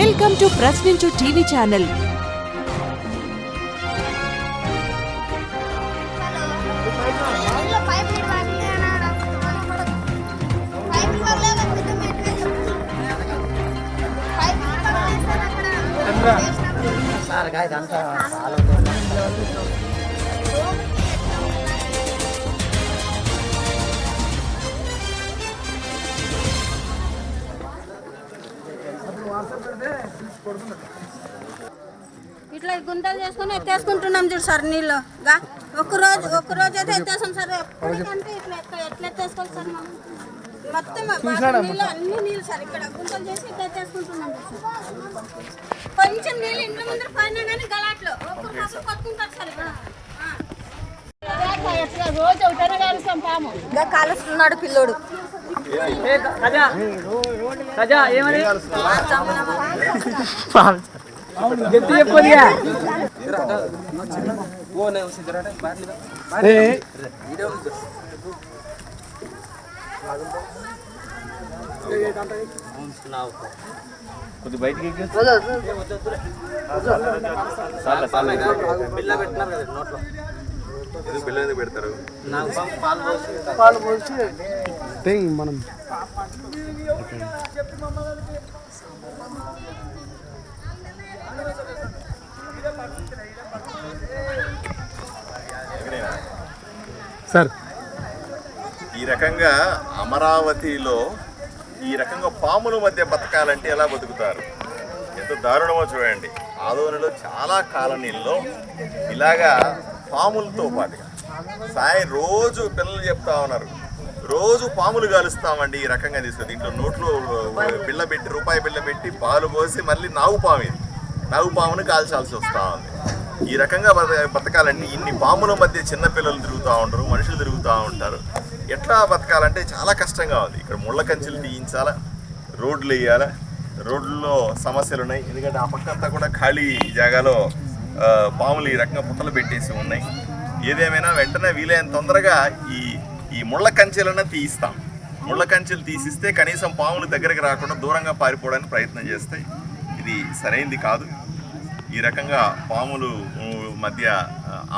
Welcome to Prashninchu TV channel sir ఇదంతా ఇట్లా గుంతలు చేసుకుని ఎత్తేసుకుంటున్నాం చూడు సార్ నీళ్ళు. గా ఒక్క రోజు ఒక్క రోజు అయితే ఎత్తేసాం సార్. ఎప్పటికంటే ఇట్లా ఎట్లా ఎత్తేసుకోవాలి సార్ మనం? మొత్తం నీళ్ళు అన్ని నీళ్ళు సార్ ఇక్కడ. గుంతలు చేసి ఇట్లా ఎత్తేసుకుంటున్నాం సార్. కొంచెం నీళ్ళు ఇంట్లో ముందర పైన కానీ గలాట్లో. ఒక్కరు కొట్టుకుంటారు సార్ ఇక్కడ. ఆ. ఇంకా కాలుస్తున్నాడు పిల్లోడు. గట్టి చెప్పదిగా కొద్ది బయటికి బిల్ల పెట్టినారు కదా నోట్లో. ఎందుకు బిల్లు ఎందుకు పెడతారు? పాలు పోసి పాలు మనం. సార్. ఈ రకంగా అమరావతిలో ఈ రకంగా పాముల మధ్య బతకాలంటే ఎలా బతుకుతారు? ఎంత దారుణమో చూడండి. ఆదోనిలో చాలా కాలనీల్లో ఇలాగా పాములతో పాటుగా సాయం రోజు పిల్లలు చెప్తా ఉన్నారు. రోజు పాములు కాలుస్తామండి ఈ రకంగా తీసుకుని. దీంట్లో నోట్లో బిళ్ళ పెట్టి రూపాయి బిళ్ళ పెట్టి పాలు పోసి మళ్ళీ నాగు పాము ఇది. నాగు పామును కాల్చాల్సి వస్తూ ఉంది. ఈ రకంగా బత- ఇన్ని పాముల మధ్య చిన్నపిల్లలు తిరుగుతూ ఉంటారు మనుషులు తిరుగుతూ ఉంటారు. ఎట్లా బతకాలంటే చాలా కష్టంగా ఉంది. ఇక్కడ ముళ్ళ కంచెలు తీయించాలా రోడ్లు వేయాలా రోడ్లలో సమస్యలు ఉన్నాయి. ఎందుకంటే ఆ పక్కంతా కూడా ఖాళీ జాగాలో పాములు ఈ రకంగా పుట్టలు పెట్టేసి ఉన్నాయి. ఏదేమైనా వెంటనే వీలైన తొందరగా ఈ ఈ ముళ్ళ కంచెలన్నా తీయిస్తాం. ముళ్ళ కంచెలు తీసిస్తే కనీసం పాములు దగ్గరికి రాకుండా దూరంగా పారిపోవడానికి ప్రయత్నం చేస్తాయి ఇది సరైంది కాదు. ఈ రకంగా పాములు మధ్య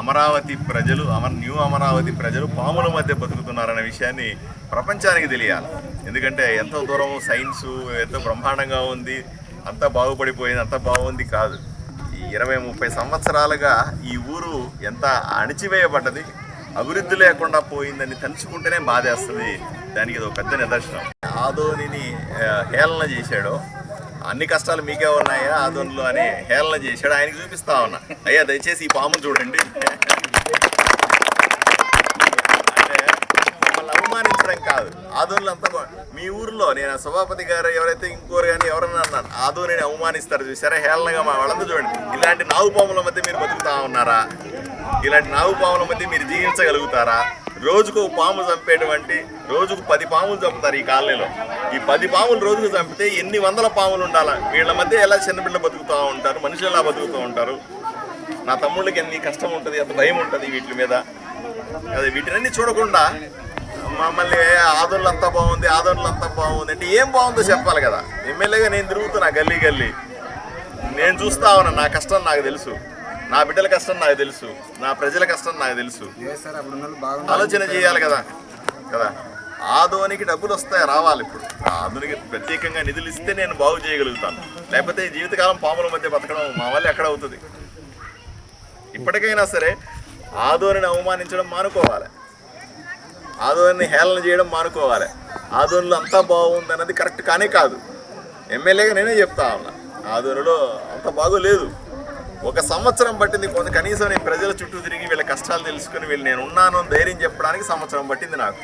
అమరావతి ప్రజలు అమర్ న్యూ అమరావతి ప్రజలు పాముల మధ్య బతుకుతున్నారనే విషయాన్ని ప్రపంచానికి తెలియాలి. ఎందుకంటే ఎంతో దూరం సైన్స్ ఎంతో బ్రహ్మాండంగా ఉంది అంతా బాగుపడిపోయింది అంతా బాగుంది కాదు. ఈ ఇరవై ముప్పై సంవత్సరాలుగా ఈ ఊరు ఎంత అణిచివేయబడ్డది అభివృద్ధి లేకుండా పోయిందని తలుచుకుంటేనే బాధేస్తుంది. దానికి ఇది ఒక పెద్ద నిదర్శనం. ఆదోనిని హేళన చేశాడో. అన్ని కష్టాలు మీకే ఉన్నాయా ఆదోనిలో అని హేళన చేశాడు. ఆయనకి చూపిస్తా ఉన్నా. అయ్యా దయచేసి ఈ పాము చూడండి అంటే మమ్మల్ని చెప్పడం కాదు. ఆదోన్లో అంతా మీ ఊర్లో నేను సభాపతి గారు ఎవరైతే ఇంకోరు కానీ ఎవరన్నా అన్నాను ఆదోనిని అవమానిస్తారు చూసారా హేళనగా మా వాళ్ళంతా చూడండి. ఇలాంటి నాగు పాముల మధ్య మీరు బతుకుతా ఉన్నారా? ఇలాంటి నాగు పాముల మధ్య మీరు జీవించగలుగుతారా? రోజుకు పాము చంపేటువంటి రోజుకు పది పాములు చంపుతారు ఈ కాలనీలో. ఈ పది పాములు రోజుకు చంపితే ఎన్ని వందల పాములు ఉండాలా? వీళ్ళ మధ్య ఎలా చిన్నపిల్ల బతుకుతూ ఉంటారు? మనుషులు ఎలా బతుకుతూ ఉంటారు? నా తమ్ముళ్ళకి ఎన్ని కష్టం ఉంటుంది ఎంత భయం ఉంటుంది వీటి మీద? అదే వీటినన్నీ చూడకుండా మమ్మల్ని ఆదోళ్ళు అంతా బాగుంది ఆదోళ్ళు అంతా బాగుంది అంటే ఏం బాగుందో చెప్పాలి కదా. ఎమ్మెల్యేగా నేను తిరుగుతున్నా గల్లీ గల్లీ. నేను చూస్తా ఉన్నా నా కష్టం నాకు తెలుసు. నా బిడ్డల కష్టం నాకు తెలుసు. నా ప్రజల కష్టం నాకు తెలుసు. ఆలోచన చేయాలి కదా. కదా. ఆదోనికి డబ్బులు వస్తాయి రావాలి ఇప్పుడు. ఆధునికి ప్రత్యేకంగా నిధులు ఇస్తే నేను బాగు చేయగలుగుతాను. లేకపోతే జీవితకాలం పాముల మధ్య బతకడం మా వల్ల ఎక్కడ అవుతుంది? ఇప్పటికైనా సరే ఆదోనిని అవమానించడం మానుకోవాలి. ఆదోని హేళన చేయడం మానుకోవాలి. ఆదోనిలో అంతా బాగుంది అన్నది కరెక్ట్ కానే కాదు. ఎమ్మెల్యేగా నేనే చెప్తా ఉన్నా. ఆదోనిలో అంత బాగోలేదు. ఒక సంవత్సరం పట్టింది కొంత కనీసం నేను ప్రజల చుట్టూ తిరిగి వీళ్ళ కష్టాలు తెలుసుకుని వీళ్ళు నేను ఉన్నాను ధైర్యం చెప్పడానికి సంవత్సరం పట్టింది నాకు.